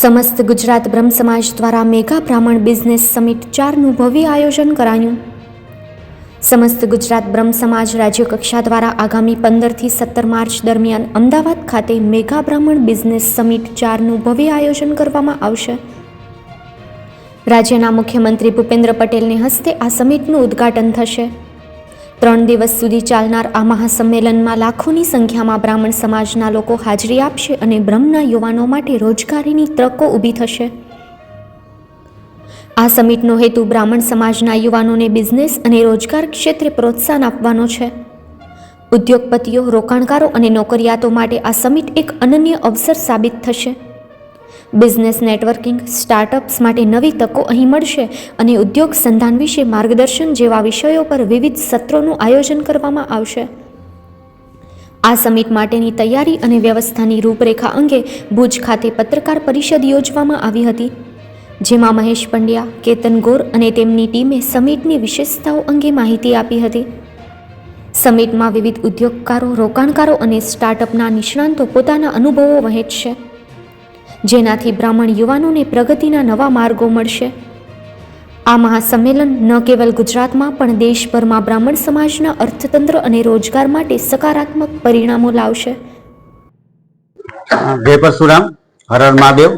સમસ્ત ગુજરાત બ્રહ્મ સમાજ દ્વારા મેગા બ્રાહ્મણ બિઝનેસ સમિટ ચારનું ભવ્ય આયોજન કરાયું. સમસ્ત ગુજરાત બ્રહ્મ સમાજ રાજ્ય કક્ષા દ્વારા આગામી પંદરથી સત્તર માર્ચ દરમિયાન અમદાવાદ ખાતે મેગા બ્રાહ્મણ બિઝનેસ સમિટ ચારનું ભવ્ય આયોજન કરવામાં આવશે. રાજ્યના મુખ્યમંત્રી ભૂપેન્દ્ર પટેલને હસ્તે આ સમિટનું ઉદ્ઘાટન થશે. ત્રણ દિવસ સુધી ચાલનાર આ મહાસંમેલનમાં લાખોની સંખ્યામાં બ્રાહ્મણ સમાજના લોકો હાજરી આપશે અને બ્રહ્મના યુવાનો માટે રોજગારીની તકો ઊભી થશે. આ સમિટનો હેતુ બ્રાહ્મણ સમાજના યુવાનોને બિઝનેસ અને રોજગાર ક્ષેત્રે પ્રોત્સાહન આપવાનો છે. ઉદ્યોગપતિઓ, રોકાણકારો અને નોકરિયાતો માટે આ સમિટ એક અનન્ય અવસર સાબિત થશે. બિઝનેસ નેટવર્કિંગ, સ્ટાર્ટઅપ્સ માટે નવી તકો અહીં મળશે અને ઉદ્યોગ સંધાન વિશે માર્ગદર્શન જેવા વિષયો પર વિવિધ સત્રોનું આયોજન કરવામાં આવશે. આ સમિટ માટેની તૈયારી અને વ્યવસ્થાની રૂપરેખા અંગે ભુજ ખાતે પત્રકાર પરિષદ યોજવામાં આવી હતી. જેમાં મહેશ પંડ્યા, કેતન ગોર અને તેમની ટીમે સમિટની વિશેષતાઓ અંગે માહિતી આપી હતી. સમિટમાં વિવિધ ઉદ્યોગકારો, રોકાણકારો અને સ્ટાર્ટઅપના નિષ્ણાંતો પોતાના અનુભવો વહેંચશે. જેનાથી બ્રાહ્મણ યુવાનોને પ્રગતિના નવા માર્ગો મળશે. આ મહાસંમેલન ન કેવલ ગુજરાતમાં, પણ દેશભરમાં બ્રાહ્મણ સમાજના અર્થતંત્ર અને રોજગાર માટે સકારાત્મક પરિણામો લાવશે. જય પરશુરામ, હર હર મહાદેવ.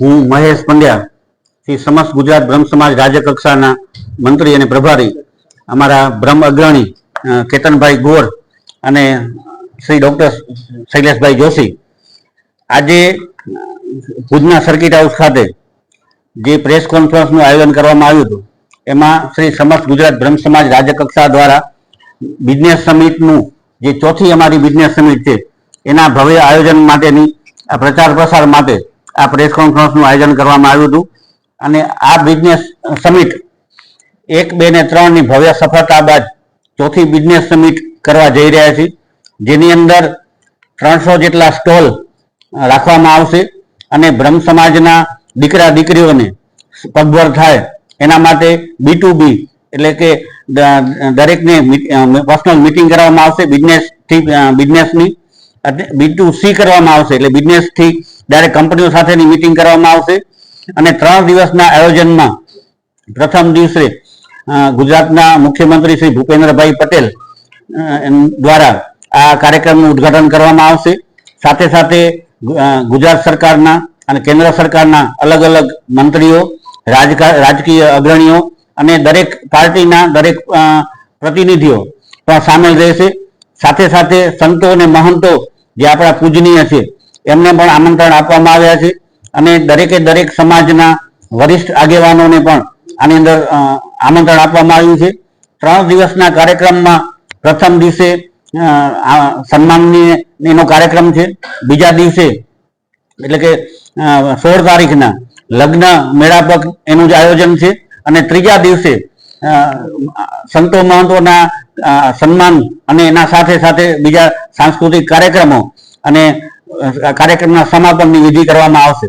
હું મહેશ પંડ્યા, શ્રી સમસ્ત ગુજરાત બ્રહ્મ સમાજ રાજ્ય કક્ષાના મંત્રી અને પ્રભારી, અમારા બ્રહ્મ અગ્રણી કેતનભાઈ ગોર અને શ્રી ડોક્ટર શૈલેષભાઈ જોશી. આજે ભુજના સર્કિટ હાઉસ ખાતે જે પ્રેસ કોન્ફરન્સનું આયોજન કરવામાં આવ્યું હતું, એમાં શ્રી સમસ્ત ગુજરાત બ્રહ્મ સમાજ રાજ્ય કક્ષા દ્વારા બિઝનેસ સમિટનું જે ચોથી અમારી બિઝનેસ સમિટ છે, એના ભવ્ય આયોજન માટેની, આ પ્રચાર પ્રસાર માટે આ પ્રેસ કોન્ફરન્સનું આયોજન કરવામાં આવ્યું હતું. અને આ બિઝનેસ સમિટ એક, બે ને ત્રણની ભવ્ય સફળતા બાદ ચોથી બિઝનેસ સમિટ કરવા જઈ રહ્યા છીએ. જેની અંદર ત્રણસો જેટલા સ્ટોલ રાખવામાં આવશે અને બ્રહ્મ સમાજના દીકરા દીકરીઓને પગભર થાય એના માટે બી ટુ બી એટલે કે દરેકને પર્સનલ મીટિંગ કરવામાં આવશે બિઝનેસથી બિઝનેસની બી ટુ સી કરવામાં આવશે એટલે બિઝનેસથી ડાયરેક્ટ કંપનીઓ સાથેની મીટિંગ કરવામાં આવશે અને ત્રણ દિવસના આયોજનમાં પ્રથમ દિવસે ગુજરાતના મુખ્યમંત્રી શ્રી ભૂપેન્દ્રભાઈ પટેલ દ્વારા આ કાર્યક્રમનું ઉદ્ઘાટન કરવામાં આવશે. સાથે સાથે ગુજરાત સરકારના અને કેન્દ્ર સરકારના અલગ અલગ મંત્રીઓ, રાજકા- રાજકીય અગ્રણીઓ અને દરેક પાર્ટીના દરેક પ્રતિનિધિઓ પણ સામેલ રહેશે. સાથે સાથે સંતો અને મહંતો જે આપણા પૂજનીય છે, એમને પણ આમંત્રણ આપવામાં આવ્યા છે અને દરેકે દરેક સમાજના વરિષ્ઠ આગેવાનોને પણ આની અંદર આમંત્રણ આપવામાં આવ્યું છે. ત્રણ દિવસના કાર્યક્રમમાં પ્રથમ દિવસે સન્માનની એનો કાર્યક્રમ છે. બીજા દિવસે, એટલે કે સોળ તારીખના લગ્ન મેળાપક એનું જ આયોજન છે. અને ત્રીજા દિવસે સંતો મહંતોના સન્માન અને એના સાથે સાથે બીજા સાંસ્કૃતિક કાર્યક્રમો અને કાર્યક્રમના સમાપનની વિધિ કરવામાં આવશે.